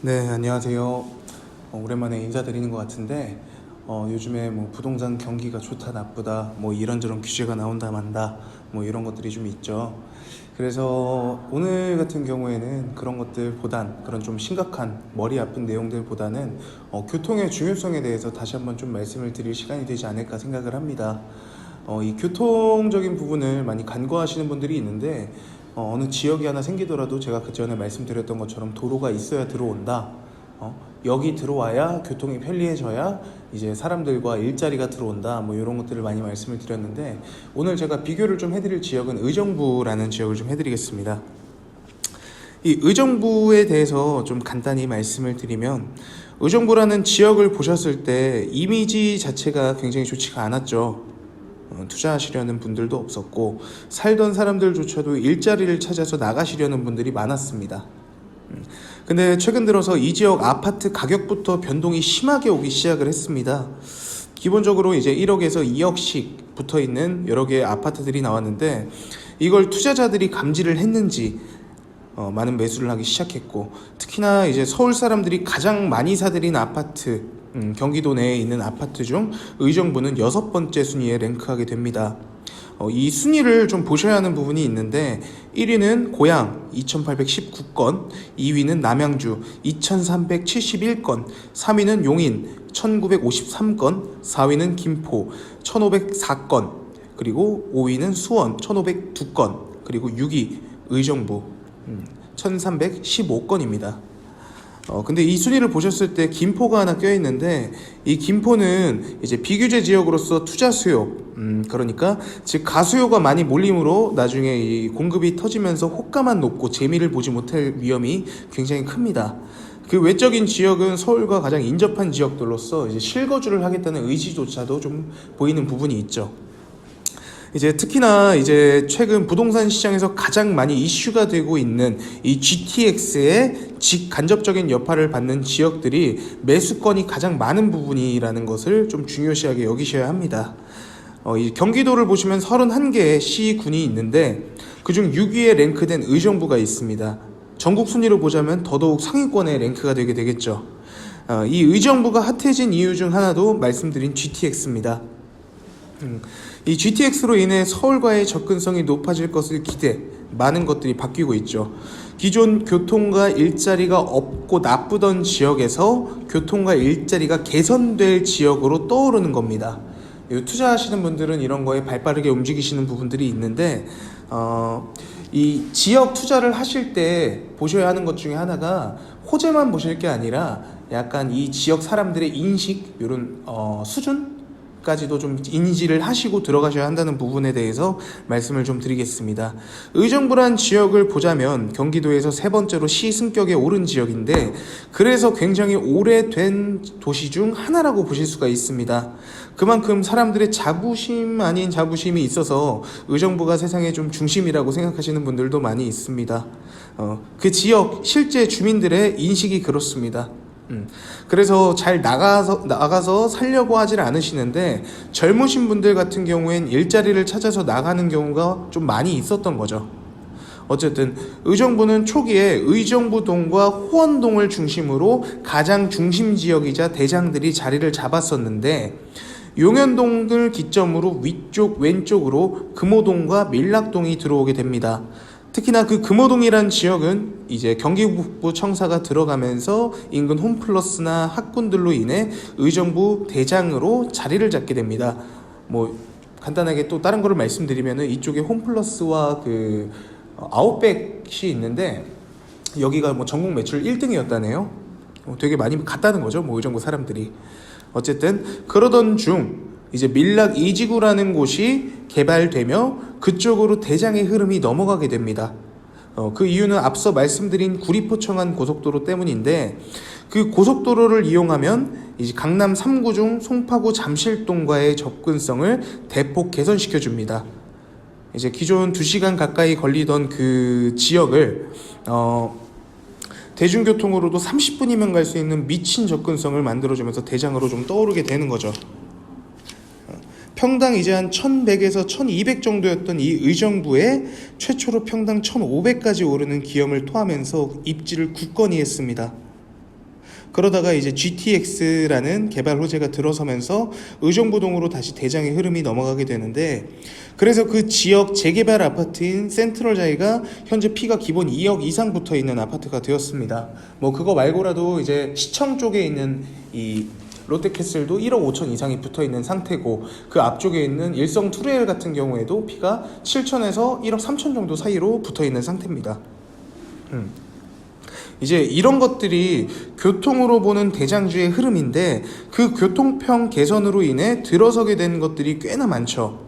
네, 안녕하세요. 어, 오랜만에 인사드리는 것 같은데 어, 요즘에 뭐 부동산 경기가 좋다 나쁘다 뭐 이런저런 규제가 나온다 만다 뭐 이런 것들이 좀 있죠. 그래서 오늘 같은 경우에는 그런 것들보단 그런 좀 심각한 머리 아픈 내용들보다는 어, 교통의 중요성에 대해서 다시 한번 좀 말씀을 드릴 시간이 되지 않을까 생각을 합니다. 어, 이 교통적인 부분을 많이 간과하시는 분들이 있는데 어, 어느 지역이 하나 생기더라도 제가 그 전에 말씀드렸던 것처럼 도로가 있어야 들어온다. 어, 여기 들어와야 교통이 편리해져야 이제 사람들과 일자리가 들어온다. 뭐 이런 것들을 많이 말씀을 드렸는데 오늘 제가 비교를 좀 해드릴 지역은 의정부라는 지역을 좀 해드리겠습니다. 이 의정부에 대해서 좀 간단히 말씀을 드리면 의정부라는 지역을 보셨을 때 이미지 자체가 굉장히 좋지가 않았죠. 어, 투자하시려는 분들도 없었고 살던 사람들조차도 일자리를 찾아서 나가시려는 분들이 많았습니다. 음, 근데 최근 들어서 이 지역 아파트 가격부터 변동이 심하게 오기 시작을 했습니다. 기본적으로 이제 1억에서 2억씩 붙어 있는 여러 개의 아파트들이 나왔는데 이걸 투자자들이 감지를 했는지 어, 많은 매수를 하기 시작했고 특히나 이제 서울 사람들이 가장 많이 사들인 아파트 음, 경기도 내에 있는 아파트 중 의정부는 여섯 번째 순위에 랭크하게 됩니다. 어, 이 순위를 좀 보셔야 하는 부분이 있는데 1위는 고양 2819건, 2위는 남양주 2371건, 3위는 용인 1953건, 4위는 김포 1504건, 그리고 5위는 수원 1502건, 그리고 6위 의정부 음, 1315건입니다. 어, 근데 이 순위를 보셨을 때 김포가 하나 껴 있는데 이 김포는 이제 비규제 지역으로서 투자 수요, 음, 그러니까 즉 가수요가 많이 몰림으로 나중에 이 공급이 터지면서 호가만 높고 재미를 보지 못할 위험이 굉장히 큽니다. 그 외적인 지역은 서울과 가장 인접한 지역들로서 이제 실거주를 하겠다는 의지조차도 좀 보이는 부분이 있죠. 이제 특히나 이제 최근 부동산 시장에서 가장 많이 이슈가 되고 있는 이 GTX의 직간접적인 여파를 받는 지역들이 매수권이 가장 많은 부분이라는 것을 좀 중요시하게 여기셔야 합니다. 어, 이 경기도를 보시면 31개의 시군이 있는데 그중 6위에 랭크된 의정부가 있습니다. 전국 순위로 보자면 더더욱 상위권에 랭크가 되게 되겠죠. 어, 이 의정부가 핫해진 이유 중 하나도 말씀드린 GTX입니다. 음, 이 GTX로 인해 서울과의 접근성이 높아질 것을 기대 많은 것들이 바뀌고 있죠. 기존 교통과 일자리가 없고 나쁘던 지역에서 교통과 일자리가 개선될 지역으로 떠오르는 겁니다. 이 투자하시는 분들은 이런 거에 발 빠르게 움직이시는 부분들이 있는데 어, 이 지역 투자를 하실 때 보셔야 하는 것 중에 하나가 호재만 보실 게 아니라 약간 이 지역 사람들의 인식 이런 어, 수준 까지도 좀 인지를 하시고 들어가셔야 한다는 부분에 대해서 말씀을 좀 드리겠습니다. 의정부란 지역을 보자면 경기도에서 세 번째로 시 승격에 오른 지역인데 그래서 굉장히 오래된 도시 중 하나라고 보실 수가 있습니다. 그만큼 사람들의 자부심 아닌 자부심이 있어서 의정부가 세상의 좀 중심이라고 생각하시는 분들도 많이 있습니다. 어, 그 지역 실제 주민들의 인식이 그렇습니다. 음, 그래서 잘 나가서 나가서 살려고 하질 않으시는데 젊으신 분들 같은 경우엔 일자리를 찾아서 나가는 경우가 좀 많이 있었던 거죠. 어쨌든 의정부는 초기에 의정부동과 호원동을 중심으로 가장 중심 지역이자 대장들이 자리를 잡았었는데 용현동을 기점으로 위쪽 왼쪽으로 금호동과 밀락동이 들어오게 됩니다. 특히나 그 금호동이란 지역은 이제 경기북부 청사가 들어가면서 인근 홈플러스나 학군들로 인해 의정부 대장으로 자리를 잡게 됩니다. 뭐 간단하게 또 다른 거를 말씀드리면은 이쪽에 홈플러스와 그 어, 아웃백이 있는데 여기가 뭐 전국 매출 1등이었다네요. 어, 되게 많이 갔다는 거죠. 뭐 의정부 사람들이. 어쨌든 그러던 중 이제 밀락 이지구라는 곳이 개발되며 그쪽으로 대장의 흐름이 넘어가게 됩니다. 어, 그 이유는 앞서 말씀드린 구리포청안 고속도로 때문인데 그 고속도로를 이용하면 이제 강남 3구 중 송파구 잠실동과의 접근성을 대폭 개선시켜 줍니다. 이제 기존 2시간 가까이 걸리던 그 지역을 어, 대중교통으로도 30분이면 갈 수 있는 미친 접근성을 만들어주면서 대장으로 좀 떠오르게 되는 거죠. 평당 이제 한 1100에서 1200 정도였던 이 의정부에 최초로 평당 1500까지 오르는 기염을 토하면서 입지를 굳건히 했습니다. 그러다가 이제 GTX라는 개발 호재가 들어서면서 의정부동으로 다시 대장의 흐름이 넘어가게 되는데 그래서 그 지역 재개발 아파트인 센트럴 자이가 현재 피가 기본 2억 이상 붙어 있는 아파트가 되었습니다. 뭐 그거 말고라도 이제 시청 쪽에 있는 이 롯데캐슬도 1억 5천 이상이 붙어 있는 상태고 그 앞쪽에 있는 일성 투레일 같은 경우에도 피가 7천에서 1억 3천 정도 사이로 붙어 있는 상태입니다. 음. 이제 이런 것들이 교통으로 보는 대장주의 흐름인데 그 교통평 개선으로 인해 들어서게 된 것들이 꽤나 많죠.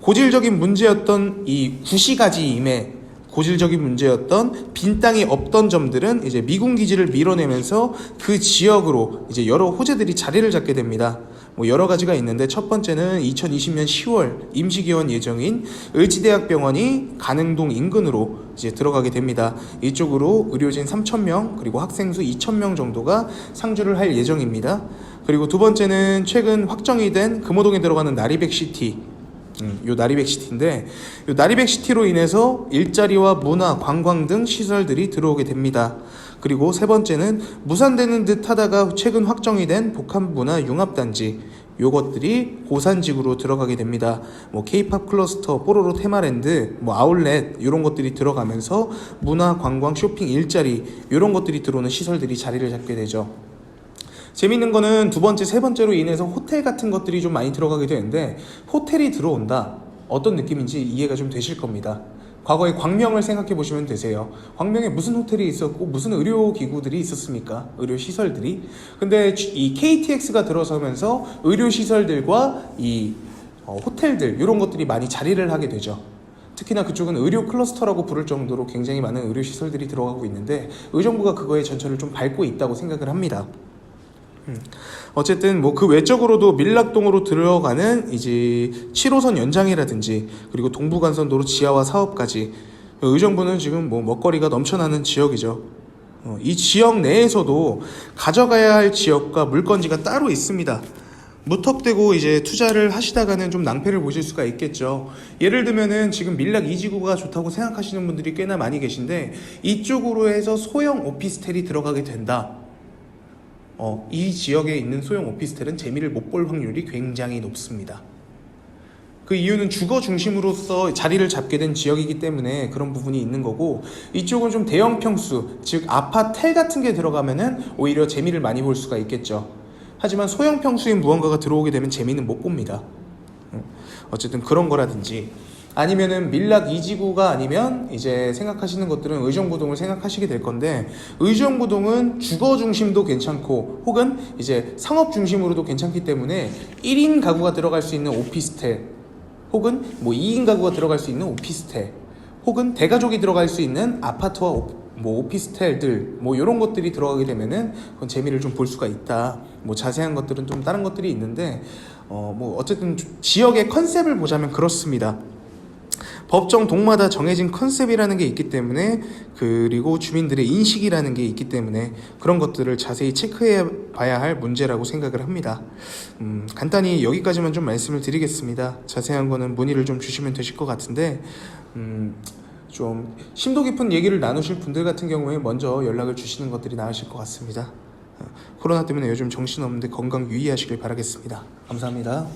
고질적인 문제였던 이 구시가지임에 고질적인 문제였던 빈 땅이 없던 점들은 이제 미군 기지를 밀어내면서 그 지역으로 이제 여러 호재들이 자리를 잡게 됩니다. 뭐 여러 가지가 있는데 첫 번째는 2020년 10월 임시 개원 예정인 을지대학병원이 가능동 인근으로 이제 들어가게 됩니다. 이쪽으로 의료진 3,000명 그리고 학생 수 2,000명 정도가 상주를 할 예정입니다. 그리고 두 번째는 최근 확정이 된 금호동에 들어가는 나리백 시티 음, 요 나리백 시티인데 요 나리백 시티로 인해서 일자리와 문화, 관광 등 시설들이 들어오게 됩니다. 그리고 세 번째는 무산되는 듯 하다가 최근 확정이 된 복합문화 융합단지 요것들이 고산지구로 들어가게 됩니다. 뭐 케이팝 클러스터, 뽀로로 테마랜드, 뭐 아울렛 이런 것들이 들어가면서 문화, 관광, 쇼핑, 일자리 이런 것들이 들어오는 시설들이 자리를 잡게 되죠. 재밌는 거는 두 번째, 세 번째로 인해서 호텔 같은 것들이 좀 많이 들어가게 되는데 호텔이 들어온다. 어떤 느낌인지 이해가 좀 되실 겁니다. 과거에 광명을 생각해 보시면 되세요. 광명에 무슨 호텔이 있었고 무슨 의료 기구들이 있었습니까? 의료 시설들이. 근데 이 KTX가 들어서면서 의료 시설들과 이 어, 호텔들 이런 것들이 많이 자리를 하게 되죠. 특히나 그쪽은 의료 클러스터라고 부를 정도로 굉장히 많은 의료 시설들이 들어가고 있는데 의정부가 그거의 전철을 좀 밟고 있다고 생각을 합니다. 음. 어쨌든 뭐 그 외적으로도 밀락동으로 들어가는 이제 7호선 연장이라든지 그리고 동부간선도로 지하화 사업까지 의정부는 지금 뭐 먹거리가 넘쳐나는 지역이죠. 어, 이 지역 내에서도 가져가야 할 지역과 물건지가 따로 있습니다. 무턱대고 이제 투자를 하시다가는 좀 낭패를 보실 수가 있겠죠. 예를 들면은 지금 밀락 이지구가 좋다고 생각하시는 분들이 꽤나 많이 계신데 이쪽으로 해서 소형 오피스텔이 들어가게 된다. 어, 이 지역에 있는 소형 오피스텔은 재미를 못 볼 확률이 굉장히 높습니다. 그 이유는 주거 중심으로서 자리를 잡게 된 지역이기 때문에 그런 부분이 있는 거고 이쪽은 좀 대형 평수, 즉 아파텔 같은 게 들어가면은 오히려 재미를 많이 볼 수가 있겠죠. 하지만 소형 평수인 무언가가 들어오게 되면 재미는 못 봅니다. 음, 어쨌든 그런 거라든지 아니면은 밀락 이지구가 아니면 이제 생각하시는 것들은 의정부동을 생각하시게 될 건데 의정부동은 주거 중심도 괜찮고 혹은 이제 상업 중심으로도 괜찮기 때문에 1인 가구가 들어갈 수 있는 오피스텔 혹은 뭐 2인 가구가 들어갈 수 있는 오피스텔 혹은 대가족이 들어갈 수 있는 아파트와 오, 뭐 오피스텔들 뭐 이런 것들이 들어가게 되면은 그건 재미를 좀 볼 수가 있다. 뭐 자세한 것들은 좀 다른 것들이 있는데 어 뭐 어쨌든 지역의 컨셉을 보자면 그렇습니다. 법정 동마다 정해진 컨셉이라는 게 있기 때문에 그리고 주민들의 인식이라는 게 있기 때문에 그런 것들을 자세히 체크해 봐야 할 문제라고 생각을 합니다. 음, 간단히 여기까지만 좀 말씀을 드리겠습니다. 자세한 거는 문의를 좀 주시면 되실 것 같은데 음, 좀 심도 깊은 얘기를 나누실 분들 같은 경우에 먼저 연락을 주시는 것들이 나으실 것 같습니다. 어, 코로나 때문에 요즘 정신없는데 건강 유의하시길 바라겠습니다. 감사합니다.